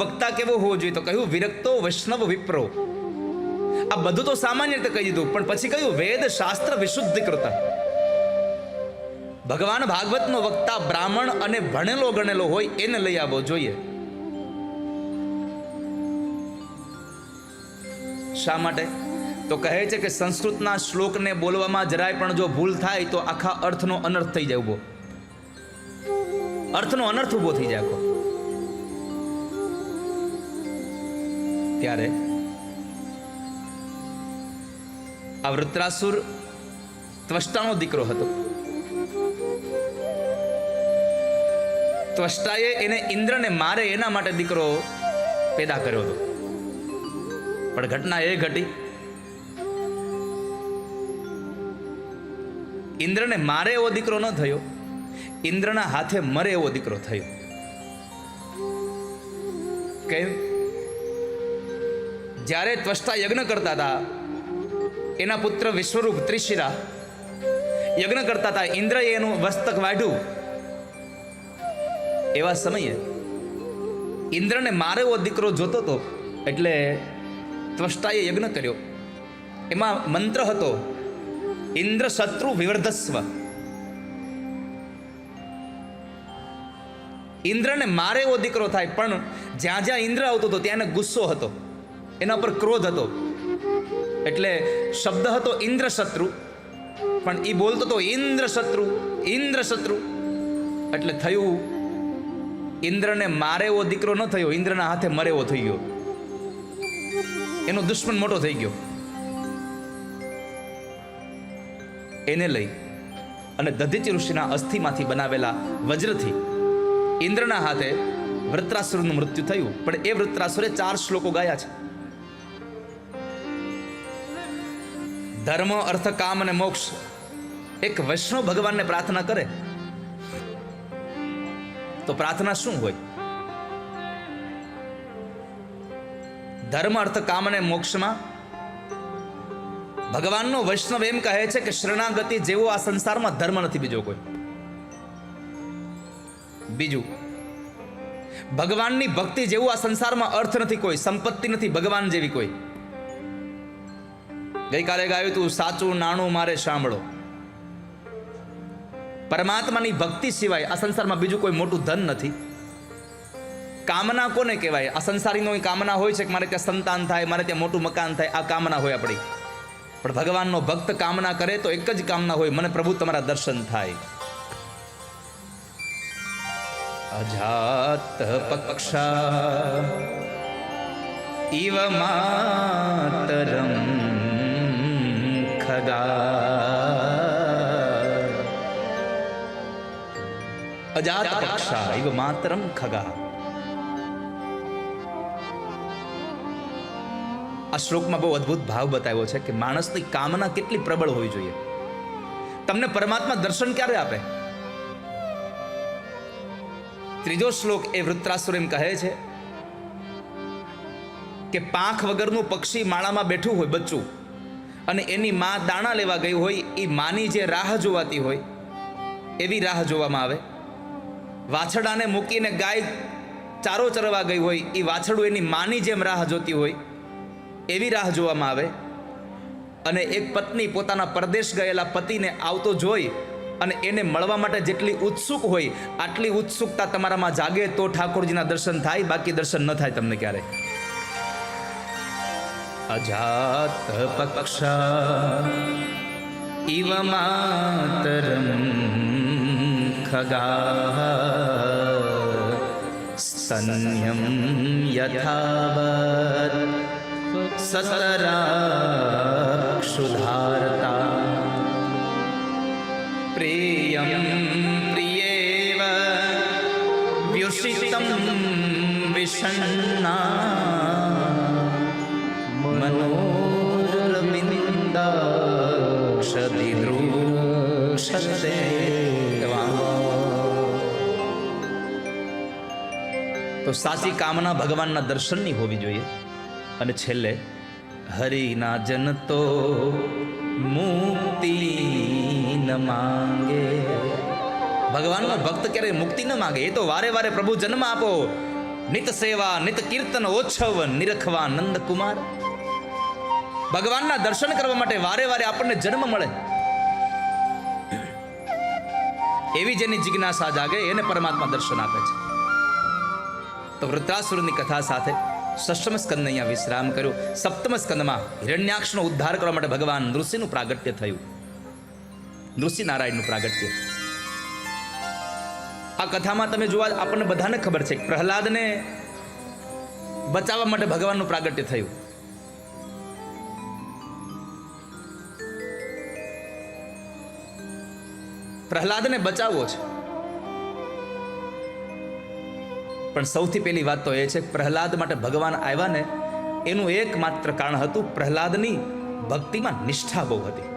વક્તા કેવો હોવો જોઈએ? તો કહ્યું, વિરક્તો વૈષ્ણવ વિપ્રો. આ બધું તો સામાન્ય રીતે કહી દીધું, પણ પછી કહ્યું વેદ શાસ્ત્ર વિશુદ્ધ કૃત ભગવાન ભાગવતનો વક્તા બ્રાહ્મણ અને ભણેલો ગણેલો હોય, એને લઈ આવવો જોઈએ. શા માટે? તો કહે છે કે સંસ્કૃતના શ્લોકને બોલવામાં જરાય પણ જો ભૂલ થાય, તો આખા અર્થનો અનર્થ થઈ જાય ઊભો અર્થનો અનર્થ ઊભો થઈ જાય ત્યારે આ વૃત્રાસુર ત્વષ્ટાનો દીકરો હતો. ત્વષ્ટાએ એને ઇન્દ્રને મારે એના માટે દીકરો પેદા કર્યો હતો. પણ ઘટના એ ઘટી. ઇન્દ્રને મારે એવો દીકરો ન થયો. ઇન્દ્રના હાથે મરે એવો દીકરો થયો. કેમ? જ્યારે ત્વષ્ટા યજ્ઞ કરતા હતા, એના પુત્ર વિશ્વરૂપ ત્રિશિરા યજ્ઞ કરતા હતા, ઇન્દ્રએ એનું વસ્તક વાઢ્યું. એવા સમયે ઇન્દ્રને મારે એવો દીકરો જોતો હતો, એટલે ત્વષ્ટાએ યજ્ઞ કર્યો. એમાં મંત્ર હતો, ઇન્દ્ર શત્રુ વિવર્ધસ્વ. ઇન્દ્રને મારે એવો દીકરો થાય, પણ જ્યાં જ્યાં ઇન્દ્ર આવતો હતો, ત્યાં ગુસ્સો હતો. એના પર ક્રોધ હતો. એટલે શબ્દ હતો ઇન્દ્રશત્રુ. પણ એ બોલતો હતો ઇન્દ્રશત્રુ ઇન્દ્રશત્રુ. એટલે થયું, ઇન્દ્રને મારે એવો દીકરો ન થયો, ઇન્દ્રના હાથે મરેવો થઈ ગયો. એનો દુશ્મન મોટો થઈ ગયો. એને લઈ અને દધિચ ઋષિના અસ્થિમાંથી બનાવેલા વજ્રથી ઇન્દ્રના હાથે વૃત્રાસુરનું મૃત્યુ થયું. પણ એ વૃત્રાસુરે ચાર શ્લોકો ગાયા છે. ધર્મ, અર્થ, કામ અને મોક્ષ. એક વૈષ્ણવ ભગવાનને પ્રાર્થના કરે, તો પ્રાર્થના શું હોય? ધર્મ, અર્થ, કામ અને મોક્ષમાં ભગવાનનો વૈષ્ણવ એમ કહે છે કે શરણાગતિ જેવો આ સંસારમાં ધર્મ નથી, બીજો કોઈ. બીજું, ભગવાનની ભક્તિ જેવું આ સંસારમાં અર્થ નથી કોઈ, સંપત્તિ નથી ભગવાન જેવી કોઈ. ગઈકાલે ગાયું તું, સાચું નાણું મારે સાંભળો. પરમાત્માની ભક્તિ સિવાય આ સંસારમાં બીજું કોઈ મોટું ધન નથી. કામના કોને કહેવાય? આ સંસારીનો કામના હોય છે કે મારે ત્યાં સંતાન થાય, મારે ત્યાં મોટું મકાન થાય, આ કામના હોય આપણી. પણ ભગવાનનો ભક્ત કામના કરે તો એક જ કામના હોય, મને પ્રભુ તમારા દર્શન થાય. અજાત પક્ષા ઇવ માતરમ અજાત પક્ષા ઇવ માતરમ ખગા આ શ્લોકમાં બહુ અદ્ભુત ભાવ બતાવ્યો છે કે માણસની કામના કેટલી પ્રબળ હોવી જોઈએ. તમને પરમાત્મા દર્શન ક્યારે આપે? ત્રીજો શ્લોક એ વૃત્રાસુર એમ કહે છે કે પાંખ વગરનું પક્ષી માળામાં બેઠું હોય બચ્ચું અને એની માં દાણા લેવા ગઈ હોય એ માની જે રાહ જોવાતી હોય, એવી રાહ જોવામાં આવે. વાછડાને મૂકીને ગાય ચારો ચરવા ગઈ હોય એ વાછડું એની માની જેમ રાહ જોતી હોય, એવી રાહ જોવામાં આવે. અને એક પત્ની પોતાના પરદેશ ગયેલા પતિને આવતો જોઈ અને એને મળવા માટે જેટલી ઉત્સુક હોય, આટલી ઉત્સુકતા તમારામાં જાગે તો ઠાકોરજીના દર્શન થાય, બાકી દર્શન ન થાય તમને ક્યારે અજાત પક્ષા ઇવ માતરમ ખગા સ્તન્યમ યથાવત સતરાક્ષુધારતા પ્રિયમ પ્રિયેવ વ્યુષિતમ વિષન્ના મનોરવિંદાક્ષતિદૃક્ષતે તો સાચી કામના ભગવાનના દર્શનની હોવી જોઈએ. અને છેલ્લે, હરિના જન તો મુક્તિ ન માંગે. ભગવાનનો ભક્ત ક્યારેય મુક્તિ ન માગે, એ તો વારે વારે પ્રભુ જન્મ આપો. નિત સેવા, નિત કીર્તન, ઓછવ નિરખવા નંદ કુમાર. ભગવાનના દર્શન કરવા માટે વારે વારે આપણને જન્મ મળે. એવી જેની જિજ્ઞાસા જાગે, એને પરમાત્મા દર્શન આપે છે. તો વૃત્રાસુરની કથા સાથે સષ્ટમ સ્કંદ અહીંયા વિશ્રામ કર્યો. સપ્તમ સ્કંદમાં હિરણ્યાક્ષનો ઉદ્ધાર કરવા માટે ભગવાન નૃસિંહનું પ્રાગટ્ય થયું. નૃસિંહનારાયણનું પ્રાગટ્ય. આ કથામાં તમે જોવા આપણને બધાને ખબર છે પ્રહલાદને બચાવવા માટે ભગવાનનું પ્રાગટ્ય થયું. પ્રહલાદને બચાવવો છે. પણ સૌથી પહેલી વાત તો એ છે પ્રહલાદ માટે ભગવાન આવ્યા ને, એનું એકમાત્ર કારણ હતું પ્રહલાદની ભક્તિમાં નિષ્ઠા બહુ હતી.